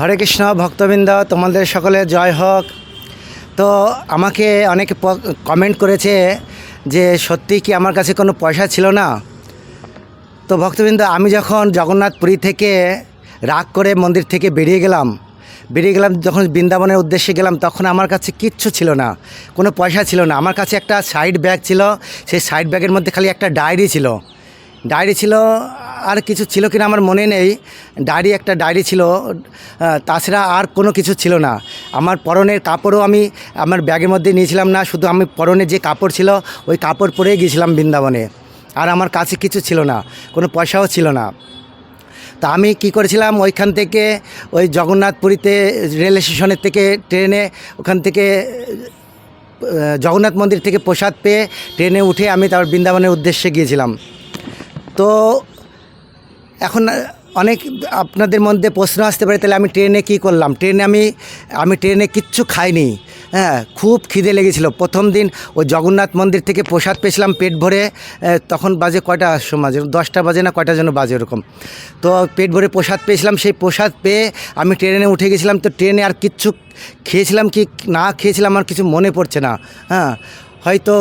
হরে কৃষ্ণ, ভক্তবৃন্দ, তোমাদের সকলে জয় হোক। তো আমাকে অনেকে কমেন্ট করেছে যে, সত্যি কি আমার কাছে কোনো পয়সা ছিল না? তো ভক্তবৃন্দ, আমি যখন জগন্নাথপুরী থেকে রাগ করে মন্দির থেকে বেরিয়ে গেলাম বেরিয়ে গেলাম যখন বৃন্দাবনের উদ্দেশ্যে গেলাম, তখন আমার কাছে কিচ্ছু ছিল না, কোনো পয়সা ছিল না। আমার কাছে একটা সাইড ব্যাগ ছিল, সেই সাইড ব্যাগের মধ্যে খালি একটা ডায়েরি ছিল। ডায়েরি ছিল আর কিছু ছিল কিনা আমার মনে নেই। ডায়েরি একটা ডায়েরি ছিল তাছাড়া আর কোনো কিছু ছিল না। আমার পরনের কাপড়ও আমি আমার ব্যাগের মধ্যে নিয়েছিলাম না, শুধু আমি পরনে যে কাপড় ছিল, ওই কাপড় পরেই গিয়েছিলাম বৃন্দাবনে। আর আমার কাছে কিছু ছিল না, কোনো পয়সাও ছিল না। তা আমি কি করেছিলাম, ওইখান থেকে ওই জগন্নাথপুরীতে রেল স্টেশনের থেকে ট্রেনে, ওখান থেকে জগন্নাথ মন্দির থেকে প্রসাদ পেয়ে ট্রেনে উঠে আমি তারপর বৃন্দাবনের উদ্দেশ্যে গিয়েছিলাম। তো এখন অনেক আপনাদের মধ্যে প্রশ্ন আসতে পারে, তাহলে আমি ট্রেনে কি করলাম? ট্রেনে আমি আমি ট্রেনে কিচ্ছু খাইনি। হ্যাঁ খুব খিদে লেগেছিল। প্রথম দিন ওই জগন্নাথ মন্দির থেকে প্রসাদ পেয়েছিলাম পেট ভরে তখন বাজে কয়টা সময়? দশটা বাজে না কয়টা যেন বাজে ওরকম। তো পেট ভরে প্রসাদ পেয়েছিলাম, সেই প্রসাদ পেয়ে আমি ট্রেনে উঠে গেছিলাম। তো ট্রেনে আর কিচ্ছু খেয়েছিলাম কি না খেয়েছিলাম আমার কিছু মনে পড়ছে না। হ্যাঁ হয়তো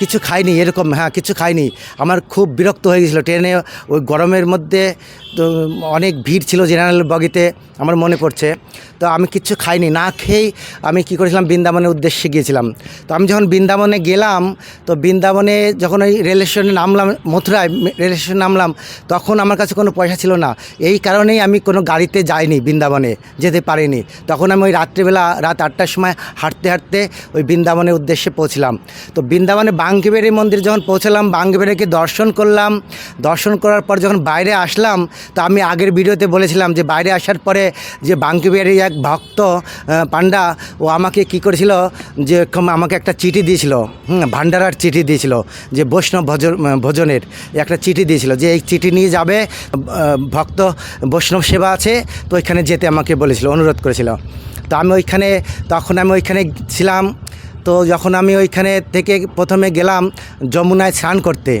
কিছু খাইনি, এরকম হ্যাঁ কিছু খাইনি। আমার খুব বিরক্ত হয়ে গেছিল ট্রেনে, ওই গরমের মধ্যে তো অনেক ভিড় ছিল জেনারেল বগিতে, আমার মনে পড়ছে। তো আমি কিচ্ছু খাইনি, না খেয়েই আমি কী করেছিলাম, বৃন্দাবনের উদ্দেশ্যে গিয়েছিলাম। তো আমি যখন বৃন্দাবনে গেলাম, তো বৃন্দাবনে যখন ওই রেল স্টেশনে নামলাম, মথুরায় রেল স্টেশনে নামলাম, তখন আমার কাছে কোনো পয়সা ছিল না। এই কারণেই আমি কোনো গাড়িতে যাইনি বৃন্দাবনে, যেতে পারিনি। তখন আমি ওই রাত্রিবেলা, রাত আটটার সময় হাঁটতে হাঁটতে ওই বৃন্দাবনের উদ্দেশ্যে পৌঁছলাম। তো বৃন্দাবনে বাঙ্কিবেরি মন্দির যখন পৌঁছলাম বাঙ্কিবেরিকে দর্শন করলাম। দর্শন করার পর যখন বাইরে আসলাম, তো আমি আগের ভিডিওতে বলেছিলাম যে বাইরে আসার পরে যে বাঙ্কিবেরি এক ভক্ত পান্ডা ও আমাকে কি করেছিল যে আমাকে একটা চিঠি দিয়েছিল ভান্ডারার চিঠি দিয়েছিল, যে বৈষ্ণব ভোজন, ভোজনের একটা চিঠি দিয়েছিল যে এই চিঠি নিয়ে যাবে ভক্ত বৈষ্ণব সেবা আছে, তো ওইখানে যেতে আমাকে বলেছিল, অনুরোধ করেছিল। তো আমি ওইখানে, তখন আমি ওইখানে ছিলাম তো যখন আমি ওইখানে থেকে প্রথমে গেলাম যমুনায় স্নান করতে,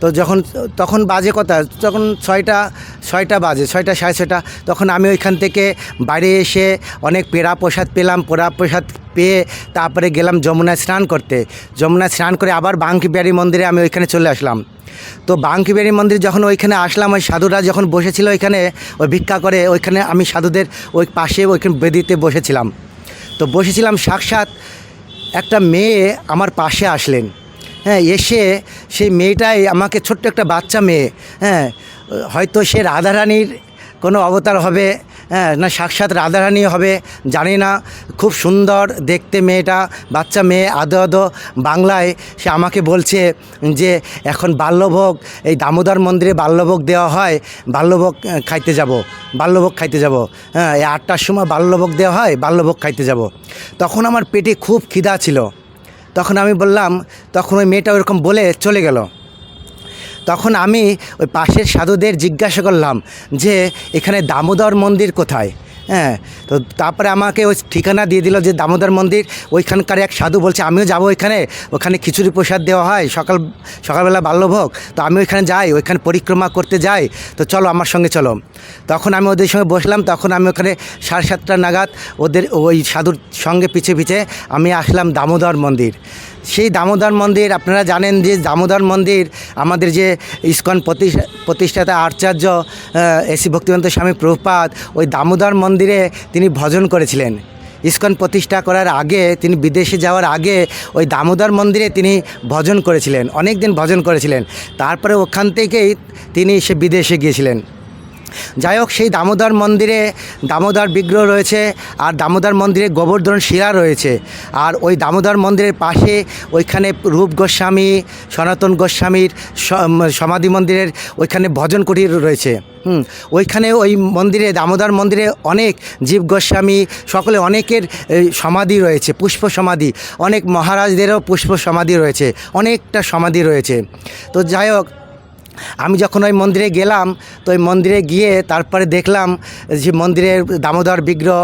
তো যখন, তখন বাজে কথা তখন ছয়টা ছয়টা বাজে, ছয়টা সাড়ে ছয়টা, তখন আমি ওইখান থেকে বাইরে এসে অনেক পেড়া প্রসাদ পেলাম, পোড়া প্রসাদ পেয়ে তারপরে গেলাম যমুনায় স্নান করতে। যমুনায় স্নান করে আবার বাঙ্কি বিহারী মন্দিরে আমি ওইখানে চলে আসলাম। তো বাঙ্কি বিহারী মন্দির যখন ওইখানে আসলাম, ওই সাধুরা যখন বসেছিল ওইখানে ওই ভিক্ষা করে, ওইখানে আমি সাধুদের ওই পাশে, ওইখানে বেদিতে বসেছিলাম। তো বসেছিলাম সাক্ষাৎ একটা মেয়ে আমার পাশে আসলেন। হ্যাঁ এসে সেই মেয়েটাই আমাকে ছোট্ট একটা বাচ্চা মেয়ে হ্যাঁ হয়তো সে রাধারানীর কোনো অবতার হবে হ্যাঁ না, সাক্ষাৎ রাধারানী হবে, জানি না। খুব সুন্দর দেখতে মেয়েটা, বাচ্চা মেয়ে, আদো আদো বাংলায়। সে আমাকে বলছে যে, এখন বাল্যভোগ, এই দামোদর মন্দিরে বাল্যভোগ দেওয়া হয়, বাল্যভোগ খাইতে যাব, বাল্যভোগ খাইতে যাব। হ্যাঁ এই আটটার সময় বাল্যভোগ দেওয়া হয়, বাল্যভোগ খাইতে যাব। তখন আমার পেটে খুব খিদা ছিল। তখন আমি বললাম, তখন ওই মেয়েটা ওরকম বলে চলে গেল। তখন আমি ওই পাশের সাধুদের জিজ্ঞাসা করলাম যে, এখানে দামোদর মন্দির কোথায়? হ্যাঁ তো তারপরে আমাকে ওই ঠিকানা দিয়ে দিল যে, দামোদর মন্দির, ওইখানকার এক সাধু বলছে, আমিও যাব ওইখানে, ওখানে খিচুড়ি প্রসাদ দেওয়া হয়, সকাল, সকালবেলা বাল্যভোগ, তো আমি ওইখানে যাই, ওইখানে পরিক্রমা করতে যাই, তো চলো আমার সঙ্গে চলো। তখন আমি ওদের সঙ্গে বসলাম, তখন আমি ওখানে সাড়ে সাতটা নাগাদ ওদের, ওই সাধুর সঙ্গে পিছে পিছে আমি আসলাম দামোদর মন্দির। সেই দামোদর মন্দির, আপনারা জানেন যে দামোদর মন্দির আমাদের যে ইস্কন প্রতিষ্ঠা, প্রতিষ্ঠাতা আচার্য এসি ভক্তিবন্ত স্বামী প্রভুপাদ, ওই দামোদর মন্দিরে তিনি ভজন করেছিলেন। ইস্কন প্রতিষ্ঠা করার আগে, তিনি বিদেশে যাওয়ার আগে ওই দামোদর মন্দিরে তিনি ভজন করেছিলেন অনেক দিন ভজন করেছিলেন। তারপরে ওখান থেকেই তিনি সে বিদেশে গিয়েছিলেন। যাই হোক, সেই দামোদর মন্দিরে দামোদর বিগ্রহ রয়েছে, আর দামোদর মন্দিরে গোবর্ধন শিলা রয়েছে। আর ওই দামোদর মন্দিরের পাশে ওইখানে রূপ গোস্বামী, সনাতন গোস্বামীর সমাধি মন্দিরের ওইখানে ভজন কুটির রয়েছে। হুম, ওইখানে ওই মন্দিরে, দামোদর মন্দিরে অনেক জীব গোস্বামী, সকলে অনেকের সমাধি রয়েছে, পুষ্প সমাধি। অনেক মহারাজদেরও পুষ্প সমাধি রয়েছে, অনেকটা সমাধি রয়েছে। তো যাই হোক আমি যখন ওই মন্দিরে গেলাম, তো ওই মন্দিরে গিয়ে তারপরে দেখলাম যে মন্দিরের দামোদর বিগ্রহ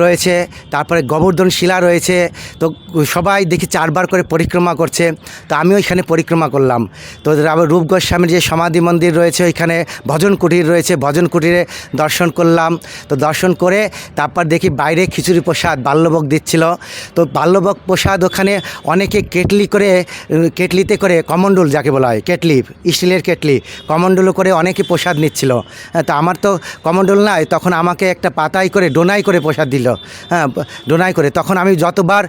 রয়েছে, তারপরে গোবর্ধন শিলা রয়েছে, তো সবাই দেখি চারবার করে পরিক্রমা করছে, তো আমি ওইখানে পরিক্রমা করলাম। তো আবার রূপ গোস্বামীর যে সমাধি মন্দির রয়েছে, ওইখানে ভজন কুটির রয়েছে, ভজন কুটিরে দর্শন করলাম। তো দর্শন করে তারপর দেখি বাইরে খিচুড়ি প্রসাদ বাল্যভোগ দিচ্ছিল। তো বাল্যভোগ প্রসাদ ওখানে অনেকে কেটলি করে, কেটলিতে করে কমন্ডল যাকে বলা হয়, কেটলি, স্টিলের কেটলি। কমন্ডল করে অনেকে প্রসাদ নিচ্ছিল। তো আমার তো কমন্ডল নাই, তখন আমাকে একটা পাতাই করে ডোনাই করে প্রসাদ দিল। হ্যাঁ ডোনাই করে। তখন আমি যতবার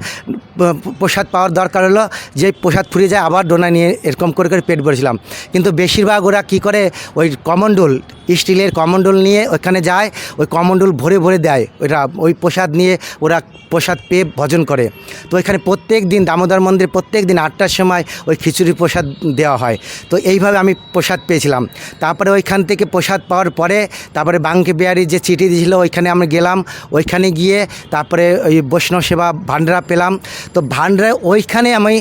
প্রসাদ পাওয়ার দরকার হলো, যে প্রসাদ ফুরিয়ে যায়, আবার ডোনা নিয়ে এরকম করে করে পেট ভরেছিলাম। কিন্তু বেশিরভাগ ওরা কি করে, ওই কমন্ডল স্টিলের কমন্ডল নিয়ে ওখানে যায়, ওই কমন্ডল ভরে ভরে দেয়। ওইটা ওই প্রসাদ নিয়ে ওরা প্রসাদ পেয়ে ভজন করে। তো ওইখানে প্রত্যেক দিন দামোদর মন্দির প্রত্যেক দিন আটটার সময় ওই খিচুড়ি প্রসাদ দেওয়া হয়। তো এইভাবে আমি প্রসাদ পেয়েছিলাম। তারপরে ওইখান থেকে প্রসাদ পাওয়ার পরে, তারপরে বাঙ্কে বিহারি যে চিঠি দিয়েছিল, ওইখানে আমরা গেলাম। ওইখানে গিয়ে তারপরে ওই বৈষ্ণব সেবা ভান্ডারা পেলাম। তো ভান্ডারা ওইখানে আমি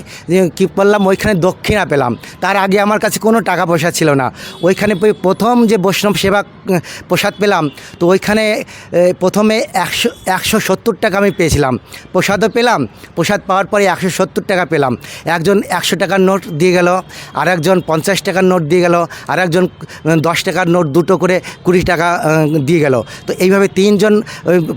কী করলাম ওইখানে দক্ষিণা পেলাম। তার আগে আমার কাছে কোনো টাকা পয়সা ছিল না। ওইখানে প্রথম যে বৈষ্ণব সেবা প্রসাদ পেলাম। তো ওইখানে প্রথমে একশো একশো সত্তর টাকা আমি পেয়েছিলাম। প্রসাদও পেলাম, প্রসাদ পাওয়ার পরে একশো সত্তর টাকা পেলাম। একজন একশো টাকার নোট দিয়ে গেল আর একজন পঞ্চাশ টাকার নোট দিয়ে গেল আর একজন দশ টাকার নোট দুটো করে কুড়ি টাকা দিয়ে গেল। তো এইভাবে তিনজন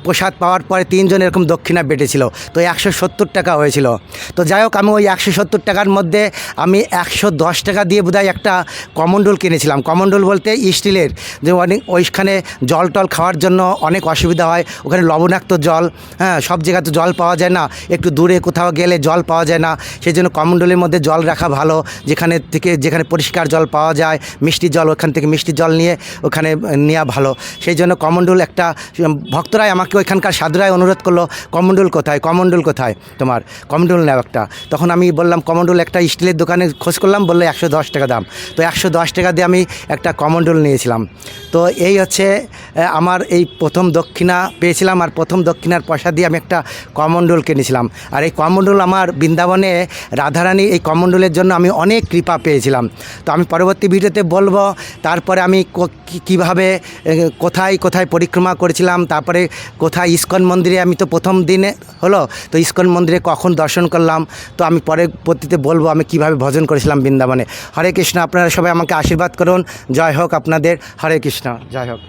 প্রসাদ পাওয়ার পরে তিনজন এরকম দক্ষিণা বেটেছিল। তো একশো সত্তর টাকা হয়েছিল। তো যাই হোক, আমি ওই একশো সত্তর টাকার মধ্যে আমি একশো দশ টাকা দিয়ে বোধহয় একটা কমন্ডল কিনেছিলাম। কমন্ডল বলতে স্টিলের যে অনেক ওইখানে জল টল খাওয়ার জন্য অনেক অসুবিধা হয়। ওখানে লবণাক্ত জল হ্যাঁ সব জায়গায় তো জল পাওয়া যায় না। একটু দূরে কোথাও গেলে জল পাওয়া যায় না। সেই জন্য কমন্ডলের মধ্যে জল রাখা ভালো। যেখানে থেকে, যেখানে পরিষ্কার জল পাওয়া যায়, মিষ্টি জল, ওখান থেকে মিষ্টি জল নিয়ে ওখানে নেওয়া ভালো। সেই জন্য কমন্ডল একটা ভক্তরাই আমাকে ওইখানকার সাধুরাই অনুরোধ করল কমন্ডল কোথায়? কমন্ডল কোথায় তোমার? কমন্ডল নেও একটা। তখন আমি বললাম কমন্ডল একটা স্টিলের দোকানে খোঁজ করলাম। বলল, একশো দশ টাকা দাম। তো একশো দশ টাকা দিয়ে আমি একটা কমন্ডল নিয়েছিলাম। তো এই হচ্ছে আমার এই প্রথম দক্ষিণা পেয়েছিলাম আর প্রথম দক্ষিণার পয়সা দিয়ে আমি একটা কমন্ডল কিনেছিলাম। আর এই কমন্ডল আমার বৃন্দাবনে রাধারানী এই কমন্ডলের জন্য আমি অনেক কৃপা পেয়েছিলাম। তো আমি পরবর্তী ভিডিওতে বলব, তারপরে আমি কীভাবে কোথায় কোথায় পরিক্রমা করেছিলাম, তারপরে কোথায় ইস্কন মন্দিরে আমি তো প্রথম দিনে হলো, তো ইস্কন মন্দিরে কখন দর্শন করলাম, তো আমি পরে পরবর্তীতে বলব আমি কীভাবে ভজন করেছিলাম বৃন্দাবনে। হরে কৃষ্ণ, আপনারা সবাই আমাকে আশীর্বাদ করুন, জয় হোক আপনাদের হরে কৃষ্ণ জয় হোক।